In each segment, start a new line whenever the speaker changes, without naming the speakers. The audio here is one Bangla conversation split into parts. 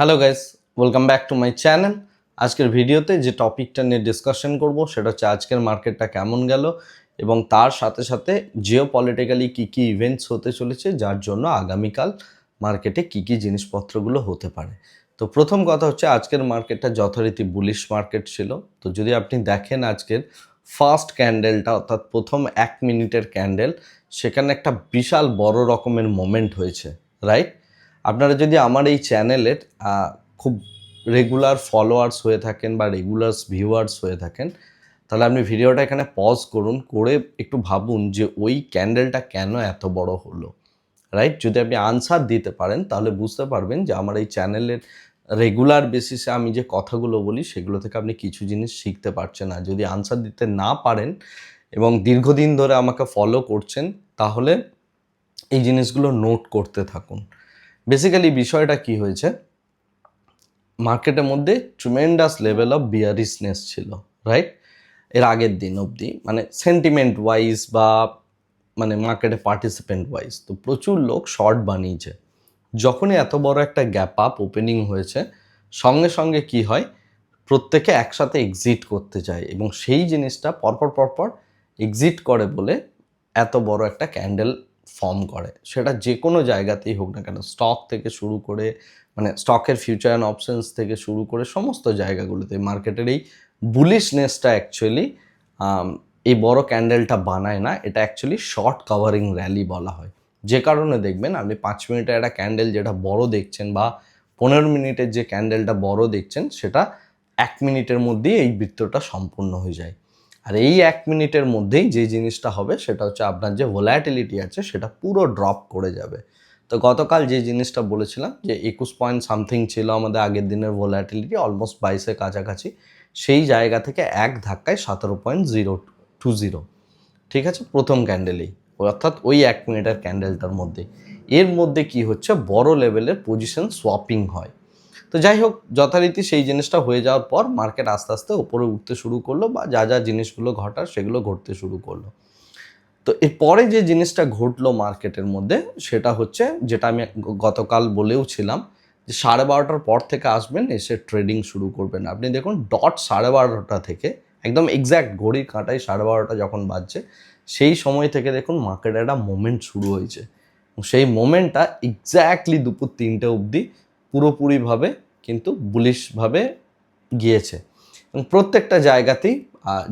Hello guys welcome back to my channel আজকের ভিডিওতে যে টপিকটা নিয়ে ডিসকাশন করব, সেটা হচ্ছে আজকের মার্কেটটা কেমন গেল এবং তার সাথে সাথে জিও পলিটিক্যালি কী কী ইভেন্টস হতে চলেছে, যার জন্য আগামীকাল মার্কেটে কী কী জিনিসপত্রগুলো হতে পারে। তো প্রথম কথা হচ্ছে আজকের মার্কেটটা যথারীতি বুলিশ মার্কেট ছিল। তো যদি আপনি দেখেন আজকের ফার্স্ট ক্যান্ডেলটা অর্থাৎ প্রথম এক মিনিটের ক্যান্ডেল সেখানে একটা বিশাল বড় রকমের মোমেন্ট হয়েছে রাইট আপনারা যদি আমার এই চ্যানেলের খুব রেগুলার ফলোয়ার্স হয়ে থাকেন বা রেগুলার ভিউয়ার্স হয়ে থাকেন, তাহলে আপনি ভিডিওটা এখানে পজ করুন, করে একটু ভাবুন যে ওই ক্যান্ডেলটা কেন এত বড় হলো রাইট যদি আপনি আনসার দিতে পারেন, তাহলে বুঝতে পারবেন যে আমার এই চ্যানেলের রেগুলার বেসিসে আমি যে কথাগুলো বলি, সেগুলো থেকে আপনি কিছু জিনিস শিখতে পারছেন না। যদি আনসার দিতে না পারেন এবং দীর্ঘদিন ধরে আমাকে ফলো করছেন, তাহলে এই জিনিসগুলো নোট করতে থাকুন। বেসিক্যালি বিষয়টা কি হয়েছে? মার্কেটের মধ্যে ট্রিমেন্ডাস লেভেল অফ বিয়ারিসনেস ছিল রাইট এর আগের দিন অবধি মানে সেন্টিমেন্ট ওয়াইজ বা মানে মার্কেটে পার্টিসিপেন্ট ওয়াইজ তো প্রচুর লোক শর্ট বানিয়েছে। যখনই এত বড় একটা গ্যাপ আপ ওপেনিং হয়েছে, সঙ্গে সঙ্গে কি হয়? প্রত্যেকে একসাথে এক্সিট করতে চায় এবং সেই জিনিসটা পরপর পরপর এক্সিট করে বলে এত বড় একটা ক্যান্ডেল ফর্ম করে। সেটা যে কোনো জায়গাতেই হোক না কেন স্টক থেকে শুরু করে মানে স্টকের ফিউচার অ্যান্ড অপশনস থেকে শুরু করে সমস্ত জায়গাগুলোতে মার্কেটের এই বুলিশনেসটা অ্যাকচুয়ালি এই বড় ক্যান্ডেলটা বানায় না, এটা অ্যাকচুয়ালি শর্ট কাভারিং র্যালি বলা হয়। যে কারণে দেখবেন, আপনি পাঁচ মিনিটের একটা ক্যান্ডেল যেটা বড় দেখছেন বা পনেরো মিনিটের যে ক্যান্ডেলটা বড় দেখছেন, সেটা এক মিনিটের মধ্যেই এই বৃত্তটা সম্পূর্ণ হয়ে যায়। আর এই এক মিনিটের মধ্যেই যে জিনিসটা হবে সেটা হচ্ছে আপনার যে ভোলাটিলিটি আছে সেটা পুরো ড্রপ করে যাবে। তো গতকাল যে জিনিসটা বলেছিলাম যে একুশ পয়েন্ট সামথিং ছিল আমাদের আগের দিনের ভোলাটিলিটি অলমোস্ট বাইশের কাছাকাছি, সেই জায়গা থেকে এক ধাক্কায় সতেরো পয়েন্ট জিরো টু জিরো ঠিক আছে? প্রথম ক্যান্ডেলেই অর্থাৎ ওই এক মিনিটের ক্যান্ডেলটার মধ্যে। এর মধ্যে কি হচ্ছে? বড় লেভেলের পজিশন সোয়াপিং হয়। তো যাই হোক, যথারীতি সেই জিনিসটা হয়ে যাওয়ার পর মার্কেট আস্তে আস্তে উপরে উঠতে শুরু করল বা যা যা জিনিসগুলো ঘটার সেগুলো ঘটতে শুরু করল। তো এরপরে যে জিনিসটা ঘটলো মার্কেটের মধ্যে, সেটা হচ্ছে যেটা আমি গতকাল বলেও ছিলাম যে সাড়ে বারোটার পর থেকে আসবেন, এসে ট্রেডিং শুরু করবেন। আপনি দেখুন ডট সাড়ে বারোটা থেকে, একদম এক্স্যাক্ট ঘড়ির কাঁটায় সাড়ে বারোটা যখন বাজছে, সেই সময় থেকে দেখুন মার্কেটে একটা মোমেন্ট শুরু হয়েছে। সেই মোমেন্টটা এক্স্যাক্টলি দুপুর তিনটে অবধি পুরোপুরিভাবে কিন্তু বুলিশভাবে গিয়েছে। এবং প্রত্যেকটা জায়গাতেই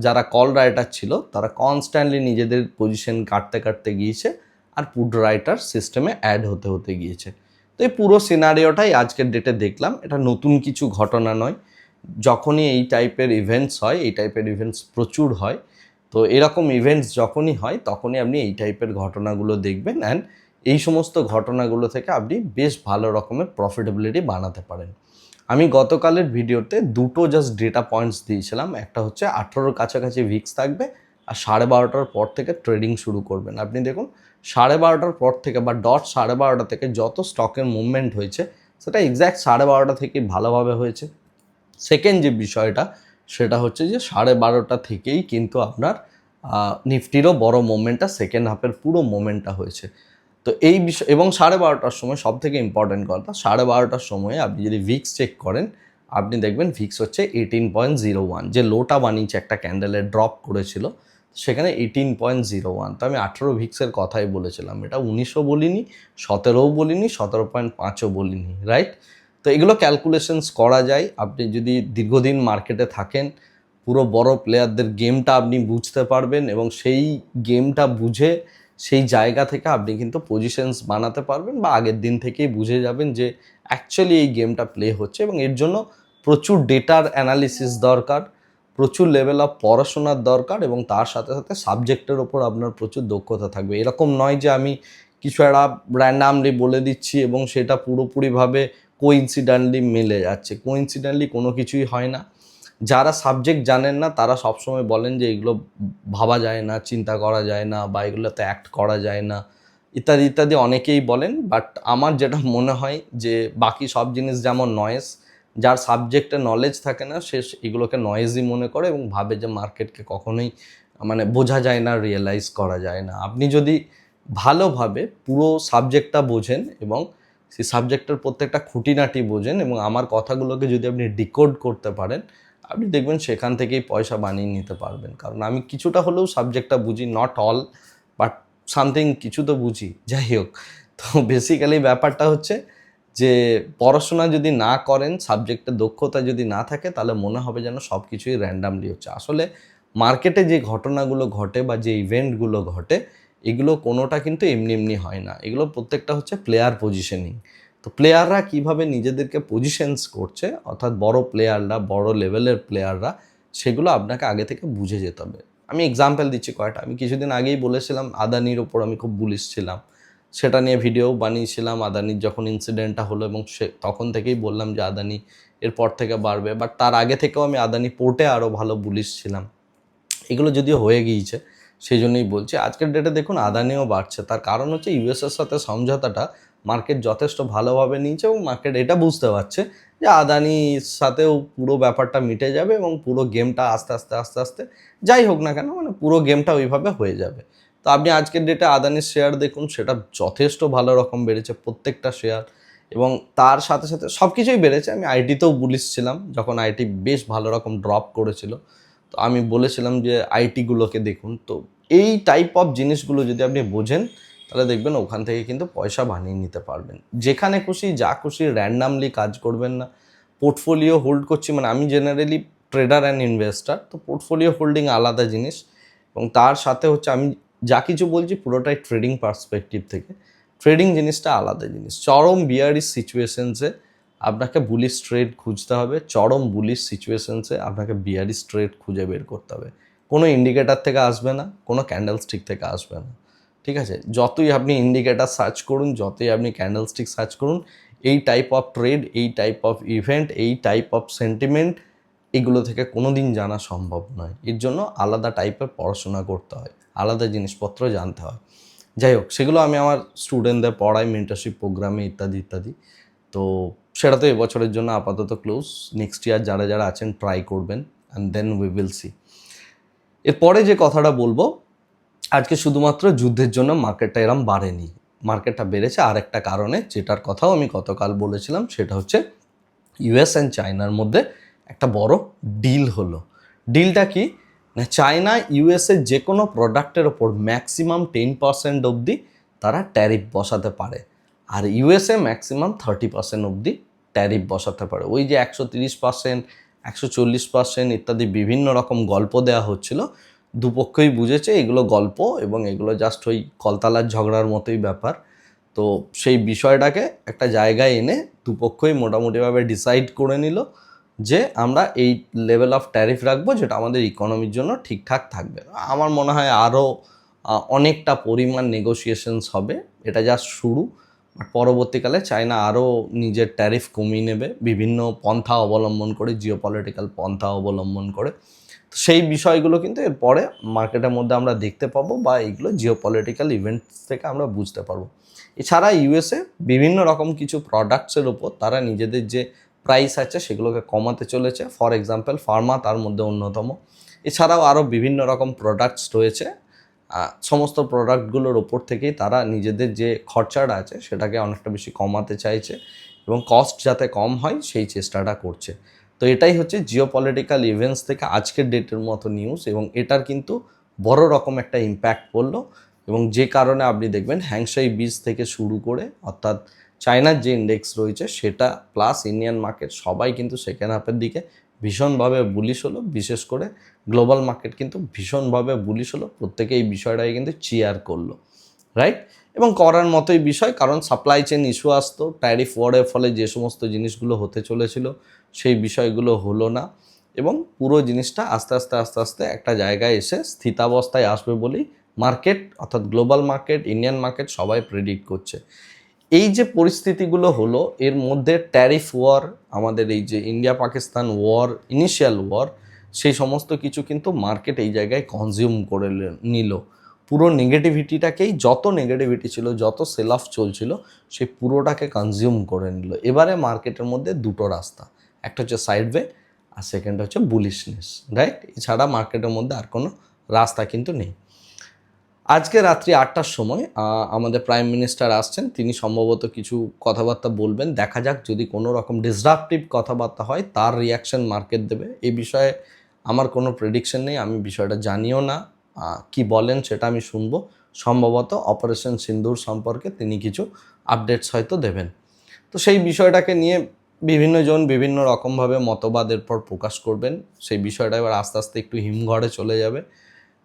যারা কল রাইটার ছিল, তারা কনস্ট্যান্টলি নিজেদের পজিশন কাটতে কাটতে গিয়েছে আর পুড রাইটার সিস্টেমে অ্যাড হতে হতে গিয়েছে। তো এই পুরো সিনারিওটাই আজকের ডেটে দেখলাম। এটা নতুন কিছু ঘটনা নয়। যখনই এই টাইপের ইভেন্টস হয়, এই টাইপের ইভেন্টস প্রচুর হয়, তো এরকম ইভেন্টস যখনই হয়, তখনই আপনি এই টাইপের ঘটনাগুলো দেখবেন। অ্যান্ড এই সমস্ত ঘটনাগুলো থেকে আপনি বেশ ভালো রকমের প্রফিটেবিলিটি বানাতে পারেন। আমি গতকালের ভিডিওতে দুটো জাস্ট ডেটা পয়েন্টস দিয়েছিলাম, একটা হচ্ছে আঠেরোর কাছাকাছি ভিক্স থাকবে আর সাড়ে বারোটার পর থেকে ট্রেডিং শুরু করবেন। আপনি দেখুন, সাড়ে বারোটার পর থেকে বা ডট সাড়ে বারোটা থেকে যত স্টকের মুভমেন্ট হয়েছে, সেটা এক্স্যাক্ট সাড়ে বারোটা থেকে ভালোভাবে হয়েছে। সেকেন্ড যে বিষয়টা, সেটা হচ্ছে যে সাড়ে বারোটা থেকেই কিন্তু আপনার নিফটিরও বড় মোমেন্টটা সেকেন্ড হাফের পুরো মোমেন্টটা হয়েছে। তো এই বিষয়, এবং সাড়ে বারোটার সময় সব থেকে ইম্পর্টেন্ট কথা, সাড়ে বারোটার সময় আপনি যদি ভিক্স চেক করেন, আপনি দেখবেন ভিক্স হচ্ছে এইটিন পয়েন্ট জিরো ওয়ান যে লোটা বানিয়েছে একটা ক্যান্ডেলে ড্রপ করেছিল, সেখানে এইটিন পয়েন্ট জিরো ওয়ান তো আমি আঠেরো ভিক্সের কথাই বলেছিলাম, এটা উনিশও বলিনি, সতেরোও বলিনি, সতেরো পয়েন্ট পাঁচও বলিনি রাইট তো এগুলো ক্যালকুলেশনস করা যায়, আপনি যদি দীর্ঘদিন মার্কেটে থাকেন, পুরো বড় প্লেয়ারদের গেমটা আপনি বুঝতে পারবেন, এবং সেই গেমটা বুঝে সেই জায়গা থেকে আপনি কিন্তু পজিশনস বানাতে পারবেন বা আগের দিন থেকেই বুঝে যাবেন যে অ্যাকচুয়ালি এই গেমটা প্লে হচ্ছে এবং এর জন্য প্রচুর ডেটার অ্যানালিসিস দরকার, প্রচুর লেভেল অফ পড়াশোনার দরকার এবং তার সাথে সাথে সাবজেক্টের ওপর আপনার প্রচুর দক্ষতা থাকবে। এরকম নয় যে আমি কিছু একটা র্যান্ডামলি বলে দিচ্ছি এবং সেটা পুরোপুরিভাবে কোইন্সিডেন্টলি মিলে যাচ্ছে। কোইন্সিডেন্টলি কোনো কিছুই হয় না। যারা সাবজেক্ট জানেন না, তারা সবসময় বলেন যে এগুলো ভাবা যায় না, চিন্তা করা যায় না বা এগুলোতে অ্যাক্ট করা যায় না, ইত্যাদি ইত্যাদি অনেকেই বলেন। বাট আমার যেটা মনে হয় যে বাকি সব জিনিস যেমন নয়েস যার সাবজেক্টে নলেজ থাকে না, সে এগুলোকে নয়েজই মনে করে এবং ভাবে যে মার্কেটকে কখনোই মানে বোঝা যায় না রিয়েলাইজ করা যায় না। আপনি যদি ভালোভাবে পুরো সাবজেক্টটা বোঝেন এবং সেই সাবজেক্টের প্রত্যেকটা খুঁটিনাটি বোঝেন এবং আমার কথাগুলোকে যদি আপনি ডিকোড করতে পারেন আপনি দেখবেন সেখান থেকেই পয়সা বানিয়ে নিতে পারবেন। কারণ আমি কিছুটা হলেও সাবজেক্টটা বুঝি নট অল বাট সামথিং কিছু তো বুঝি। যাই হোক, তো বেসিক্যালি ব্যাপারটা হচ্ছে যে পড়াশোনা যদি না করেন সাবজেক্টে দক্ষতা যদি না থাকে, তাহলে মনে হবে যেন সব কিছুই র্যান্ডামলি হচ্ছে। আসলে মার্কেটে যে ঘটনাগুলো ঘটে বা যে ইভেন্টগুলো ঘটে, এগুলো কোনোটা কিন্তু এমনি এমনি হয় না। এগুলো প্রত্যেকটা হচ্ছে প্লেয়ার পজিশনিং তো প্লেয়াররা কীভাবে নিজেদেরকে পজিশনস করছে, অর্থাৎ বড় প্লেয়াররা বড় লেভেলের প্লেয়াররা সেগুলো আপনাকে আগে থেকে বুঝে যেতে হবে। আমি এক্সাম্পল দিচ্ছি কয়টা আমি কিছুদিন আগেই বলেছিলাম, আদানির ওপর আমি খুব বুলিশ ছিলাম। সেটা নিয়ে ভিডিও বানিয়েছিলাম, আদানির যখন ইনসিডেন্টটা হলো এবং সে তখন থেকেই বললাম যে, আদানি, এরপর থেকে বাড়বে। বাট তার আগে থেকেও আমি আদানি পোর্টে আরও ভালো বুলিশ ছিলাম। এগুলো যদিও হয়ে গিয়েছে, সেই জন্যই বলছি। আজকের ডেটে দেখুন, আদানিও বাড়ছে। তার কারণ হচ্ছে ইউএসের সাথে সমঝোতাটা মার্কেট যথেষ্ট ভালোভাবে নিয়েছে এবং মার্কেট এটা বুঝতে পারছে যে আদানির সাথেও পুরো ব্যাপারটা মিটে যাবে এবং পুরো গেমটা আস্তে আস্তে আস্তে আস্তে যাই হোক না কেন মানে পুরো গেমটা ওইভাবে হয়ে যাবে। তো আপনি আজকের ডেটে আদানির শেয়ার দেখুন, সেটা যথেষ্ট ভালো রকম বেড়েছে প্রত্যেকটা শেয়ার এবং তার সাথে সাথে সব কিছুই বেড়েছে। আমি আইটিতেও বুলিশ ছিলাম যখন আইটি বেশ ভালো রকম ড্রপ করেছিল। তো আমি বলেছিলাম যে আইটিগুলোকে দেখুন। তো এই টাইপ অফ জিনিসগুলো যদি আপনি বোঝেন তাহলে দেখবেন ওখান থেকে কিন্তু পয়সা বানিয়ে নিতে পারবেন। যেখানে খুশি, যা খুশি র্যান্ডামলি কাজ করবেন না। পোর্টফোলিও হোল্ড করছি মানে আমি জেনারেলি ট্রেডার অ্যান্ড ইনভেস্টার তো পোর্টফোলিও হোল্ডিং আলাদা জিনিস। এবং তার সাথে হচ্ছে আমি যা কিছু বলছি পুরোটাই ট্রেডিং পার্সপেক্টিভ থেকে। ট্রেডিং জিনিসটা আলাদা জিনিস। চরম বিয়ারিস সিচুয়েশনসে আপনাকে বুলিশ ট্রেড খুঁজতে হবে। চরম বুলিশ সিচুয়েশনসে আপনাকে বিয়ারিস ট্রেড খুঁজে বের করতে হবে। কোনো ইন্ডিকেটার থেকে আসবে না, কোনো ক্যান্ডেল স্টিক থেকে আসবে না। ঠিক আছে? যতই আপনি ইন্ডিকেটার সার্চ করুন, যতই আপনি ক্যান্ডেল স্টিক সার্চ করুন, এই টাইপ অফ ট্রেড এই টাইপ অফ ইভেন্ট এই টাইপ অফ সেন্টিমেন্ট এগুলো থেকে কোনো দিন জানা সম্ভব নয়। এর জন্য আলাদা টাইপের পড়াশোনা করতে হয়, আলাদা জিনিসপত্র জানতে হয়। যাই হোক, সেগুলো আমি আমার স্টুডেন্টদের পড়াই মেন্টারশিপ প্রোগ্রামে ইত্যাদি ইত্যাদি। তো সেটা তো এবছরের জন্য আপাতত ক্লোজ নেক্সট ইয়ার যারা যারা আছেন ট্রাই করবেন and then we will see এরপরে যে কথাটা বলব আজকে শুধুমাত্র যুদ্ধের জন্য মার্কেটটা এরম বাড়েনি। মার্কেটটা বেড়েছে আর একটা কারণে, যেটার কথাও আমি গতকাল বলেছিলাম, সেটা হচ্ছে ইউএস অ্যান্ড চায়নার মধ্যে একটা বড় ডিল হলো। ডিলটা কি? না চায়না ইউএসের যে কোনো প্রোডাক্টের ওপর ম্যাক্সিমাম টেন পার্সেন্ট অবধি তারা ট্যারিফ বসাতে পারে। আর ইউএসএ ম্যাক্সিমাম থার্টি পার্সেন্ট অবধি ট্যারিফ বসাতে পারে। ওই যে একশো তিরিশ পার্সেন্ট, একশো চল্লিশ পার্সেন্ট ইত্যাদি বিভিন্ন রকম গল্প দেওয়া হচ্ছিল দুপক্ষই বুঝেছে, এগুলো গল্প এবং এগুলো জাস্ট ওই কলতালার ঝগড়ার মতোই ব্যাপার। তো সেই বিষয়টাকে একটা জায়গায় এনে দুপক্ষই মোটামুটিভাবে ডিসাইড করে নিল যে আমরা এই লেভেল অফ ট্যারিফ রাখব যেটা আমাদের ইকোনমির জন্য ঠিকঠাক থাকবে। আমার মনে হয় আরও অনেকটা পরিমাণ নেগোসিয়েশনস হবে, এটা জাস্ট শুরু। পরবর্তীকালে চায়না আরও নিজের ট্যারিফ কমিয়ে নেবে, বিভিন্ন পন্থা অবলম্বন করে জিও পলিটিক্যাল পন্থা অবলম্বন করে। সেই বিষয়গুলো কিন্তু এরপরে মার্কেটের মধ্যে আমরা দেখতে পাবো বা এইগুলো জিও পলিটিক্যাল ইভেন্টস থেকে আমরা বুঝতে পারব। এছাড়া ইউএসএ বিভিন্ন রকম কিছু প্রোডাক্টসের ওপর তারা নিজেদের যে প্রাইস আছে সেগুলোকে কমাতে চলেছে। ফর এক্সাম্পল ফার্মা তার মধ্যে অন্যতম। এছাড়াও আরও বিভিন্ন রকম প্রোডাক্টস রয়েছে। সমস্ত প্রোডাক্টগুলোর ওপর থেকেই তারা নিজেদের যে খরচাটা আছে সেটাকে অনেকটা বেশি কমাতে চাইছে এবং কস্ট যাতে কম হয় সেই চেষ্টাটা করছে। তো এটাই হচ্ছে জিও পলিটিক্যাল ইভেন্টস থেকে আজকের ডেটের মতো নিউজ এবং এটার কিন্তু বড় রকম একটা ইম্প্যাক্ট পড়ল এবং যে কারণে আপনি দেখবেন হ্যাংশাই বীজ থেকে শুরু করে অর্থাৎ চায়নার যে ইন্ডেক্স রয়েছে সেটা প্লাস ইন্ডিয়ান মার্কেট সবাই কিন্তু সেকেন্ড হাফের দিকে ভীষণভাবে বুলিশ হলো। বিশেষ করে গ্লোবাল মার্কেট কিন্তু ভীষণভাবে বুলিশ হলো। প্রত্যেকে এই বিষয়টাকে কিন্তু চিয়ার করল। রাইট এবং করার মতোই বিষয়, কারণ সাপ্লাই চেন ইস্যু আসতো ট্যারিফ ওয়ারের ফলে যে সমস্ত জিনিসগুলো হতে চলেছিল, সেই বিষয়গুলো হলো না। এবং পুরো জিনিসটা আস্তে আস্তে আস্তে আস্তে একটা জায়গায় এসে স্থিতাবস্থায় আসবে বলেই মার্কেট অর্থাৎ গ্লোবাল মার্কেট ইন্ডিয়ান মার্কেট সবাই প্রেডিক্ট করছে। এই যে পরিস্থিতিগুলো হলো, এর মধ্যে ট্যারিফ ওয়ার আমাদের এই যে India Pakistan war initial war সেই সমস্ত কিছু কিন্তু মার্কেট এই জায়গায় কনজিউম করে নিল। পুরো নেগেটিভিটিটাকেই যত নেগেটিভিটি ছিল, যত সেল অফ চলছিল সেই পুরোটাকে কনজিউম করে নিল। এবারে মার্কেটের মধ্যে দুটো রাস্তা, একটা হচ্ছে সাইডওয়ে আর সেকেন্ড হচ্ছে বুলিশনেস রাইট এছাড়া মার্কেটের মধ্যে আর কোনো রাস্তা কিন্তু নেই। আজকে রাত্রি আটটার সময় আমাদের প্রাইম মিনিস্টার আসছেন, তিনি সম্ভবত কিছু কথাবার্তা বলবেন। দেখা যাক যদি কোনো রকম ডিসরাপটিভ কথাবার্তা হয়, তার রিয়াকশন মার্কেট দেবে। এই বিষয়ে আমার কোনো প্রেডিকশন নেই, আমি বিষয়টা জানিও না। কি বলেন সেটা আমি শুনব। সম্ভবত অপারেশন সিন্দুর সম্পর্কে তিনি কিছু আপডেটস হয়তো দেবেন। তো সেই বিষয়টাকে নিয়ে বিভিন্নজন বিভিন্ন রকমভাবে মতবাদ এরপর প্রকাশ করবেন। সেই বিষয়টা এবার আস্তে আস্তে একটু হিমঘরে চলে যাবে।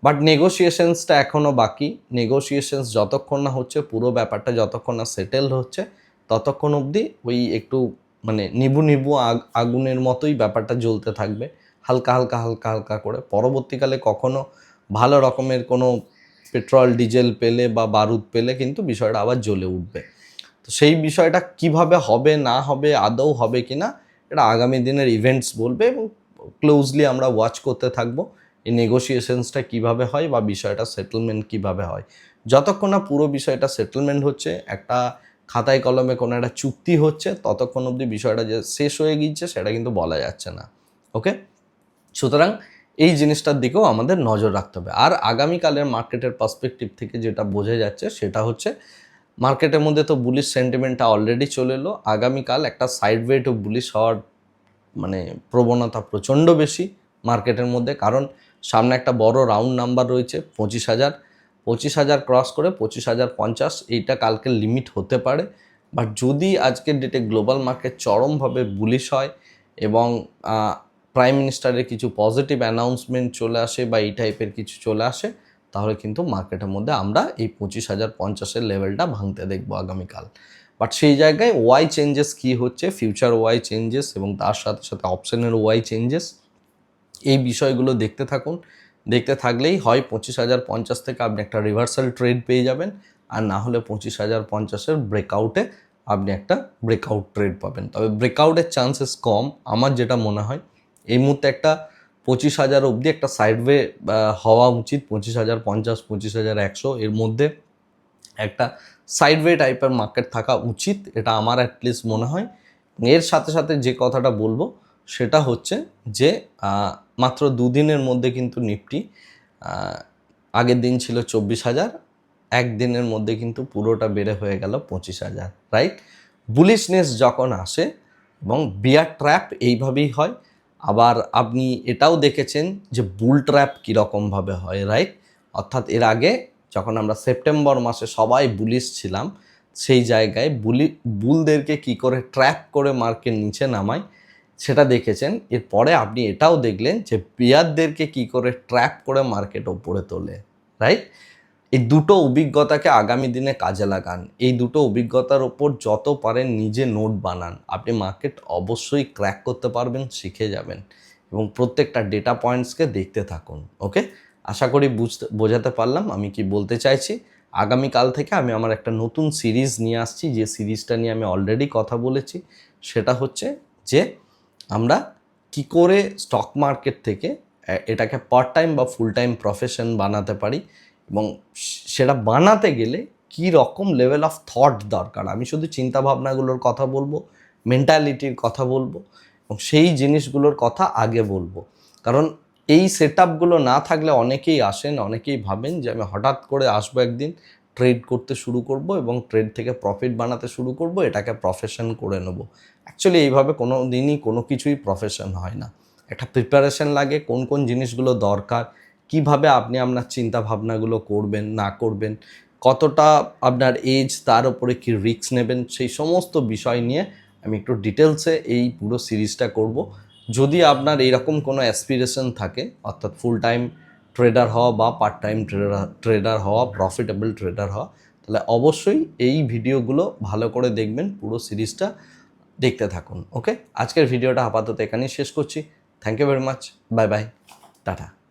বাট নেগোসিয়েশনসটা এখনও বাকি। নেগোসিয়েশনস যতক্ষণ না হচ্ছে, পুরো ব্যাপারটা যতক্ষণ না সেটেল হচ্ছে, ততক্ষণ অবধি ওই একটু মানে নিবু নিবু আগ, আগুনের মতোই ব্যাপারটা জ্বলতে থাকবে। হালকা হালকা হালকা হালকা করে। পরবর্তীকালে কখনো ভালো রকমের কোনো পেট্রোল, ডিজেল পেলে বা বারুদ পেলে কিন্তু বিষয়টা আবার জ্বলে উঠবে। তো সেই বিষয়টা কীভাবে হবে, না হবে, আদৌ হবে কি না এটা আগামী দিনের ইভেন্টস বলবে এবং ক্লোজলি আমরা ওয়াচ করতে থাকব এই নেগোসিয়েশনসটা কীভাবে হয় বা বিষয়টা সেটেলমেন্ট কীভাবে হয়। যতক্ষণ না পুরো বিষয়টা সেটেলমেন্ট হচ্ছে, একটা খাতায় কলমে কোনো একটা চুক্তি হচ্ছে, ততক্ষণ অবধি বিষয়টা যে শেষ হয়ে গিয়েছে, সেটা কিন্তু বলা যাচ্ছে না। ওকে সুতরাং এই জিনিসটার দিকেও আমাদের নজর রাখতে হবে। আর আগামীকালের মার্কেটের পার্সপেক্টিভ থেকে যেটা বোঝা যাচ্ছে সেটা হচ্ছে, মার্কেটের মধ্যে তো বুলিশ সেন্টিমেন্টটা অলরেডি চলে এলো। আগামীকাল একটা সাইড ওয়েট ও বুলিশ হওয়ার মানে প্রবণতা প্রচণ্ড বেশি মার্কেটের মধ্যে। কারণ সামনে একটা বড় রাউন্ড নাম্বার রয়েছে, পঁচিশ হাজার। পঁচিশ হাজার ক্রস করে পঁচিশ হাজার পঞ্চাশ, এইটা কালকে লিমিট হতে পারে। বাট যদি আজকের ডেটে গ্লোবাল মার্কেট চরমভাবে বুলিশ হয় এবং প্রাইম মিনিস্টারের কিছু পজিটিভ অ্যানাউন্সমেন্ট চলে আসে বা এই টাইপের কিছু চলে আসে, তাহলে কিন্তু মার্কেটের মধ্যে আমরা এই পঁচিশ হাজার পঞ্চাশের লেভেলটা ভাঙতে দেখব আগামীকাল। বাট সেই জায়গায় ওয়াই চেঞ্জেস কী হচ্ছে? ফিউচার ওয়াই চেঞ্জেস এবং তার সাথে সাথে অপশনের ওয়াই চেঞ্জেস এই বিষয়গুলো দেখতে থাকুন। দেখতে থাকলেই হয় পঁচিশ হাজার পঞ্চাশ থেকে আপনি একটা রিভার্সাল ট্রেড পেয়ে যাবেন আর না হলে পঁচিশ হাজার পঞ্চাশের ব্রেকআউটে আপনি একটা ব্রেকআউট ট্রেড পাবেন। তবে ব্রেকআউটের চান্সেস কম। আমার যেটা মনে হয় এই মুহূর্তে একটা পঁচিশ হাজার অবধি একটা সাইডওয়ে হওয়া উচিত, পঁচিশ হাজার, পঞ্চাশ, পঁচিশ হাজার, একশো, এর মধ্যে একটা সাইডওয়ে টাইপের মার্কেট থাকা উচিত, এটা আমার অ্যাটলিস্ট মনে হয়। এর সাথে সাথে যে কথাটা বলব, সেটা হচ্ছে যে মাত্র দুদিনের মধ্যে কিন্তু নিফটি আগের দিন ছিল চব্বিশ হাজার, একদিনের মধ্যে কিন্তু পুরোটা বেড়ে হয়ে গেল পঁচিশ হাজার রাইট বুলিশনেস যখন আসে এবং বিয়ার ট্র্যাপ এইভাবেই হয় আবার আপনি এটাও দেখেছেন যে বুল ট্র্যাপ কীরকমভাবে হয় রাইট অর্থাৎ এর আগে যখন আমরা সেপ্টেম্বর মাসে সবাই বুলিশ ছিলাম, সেই জায়গায় বুলি বুলদেরকে কি করে ট্র্যাপ করে মার্কেট নিচে নামায়, সেটা দেখেছেন। এরপরে আপনি এটাও দেখলেন যে বিয়ারদেরকে কি করে ট্র্যাপ করে মার্কেট ওপরে তোলে রাইট এই দুটো অভিজ্ঞতাকে আগামী দিনে কাজে লাগান। এই দুটো অভিজ্ঞতার ওপর যত পারেন নিজে নোট বানান। আপনি মার্কেট অবশ্যই ক্র্যাক করতে পারবেন, শিখে যাবেন এবং প্রত্যেকটা ডেটা পয়েন্টসকে দেখতে থাকুন, ওকে? আশা করি বুঝতে, বোঝাতে পারলাম। আমি কি বলতে চাইছি? আগামীকাল থেকে আমি আমার একটা নতুন সিরিজ নিয়ে আসছি। যে সিরিজটা নিয়ে আমি অলরেডি কথা বলেছি, সেটা হচ্ছে যে আমরা কি করে স্টক মার্কেট থেকে এটাকে পার্ট টাইম বা ফুল টাইম প্রফেশন বানাতে পারি এবং সেটা বানাতে গেলে কি রকম লেভেল অফ থট দরকার? আমি শুধু চিন্তা ভাবনাগুলোর কথা বলব মেন্টালিটির কথা বলব এবং সেই জিনিসগুলোর কথা আগে বলব। কারণ এই সেট আপগুলো না থাকলে অনেকেই আসেন, অনেকেই ভাবেন যে আমি হঠাৎ করে আসব একদিন ট্রেড করতে শুরু করব এবং ট্রেড থেকে প্রফিট বানাতে শুরু করব, এটাকে প্রফেশন করে নেব। অ্যাকচুয়ালি এইভাবে কোনো দিনই কোনো কিছুই প্রফেশন হয় না। একটা প্রিপারেশন লাগে, কোন কোন জিনিসগুলো দরকার কীভাবে আপনি আপনার চিন্তা ভাবনাগুলো করবেন, না করবেন, কতটা আপনার এজ তার উপরে কি রিস্ক নেবেন, সেই সমস্ত বিষয় নিয়ে আমি একটু ডিটেলসে এই পুরো সিরিজটা করব। যদি আপনার এরকম কোনো অ্যাসপিরেশন থাকে, অর্থাৎ ফুল টাইম ট্রেডার হওয়া বা পার্ট টাইম ট্রেডার ট্রেডার হওয়া প্রফিটেবল ট্রেডার হওয়া, তাহলে অবশ্যই এই ভিডিওগুলো ভালো করে দেখবেন, পুরো সিরিজটা দেখতে থাকুন ওকে আজকের ভিডিওটা আপাতত এখানেই শেষ করছি। Thank you very much bye bye tata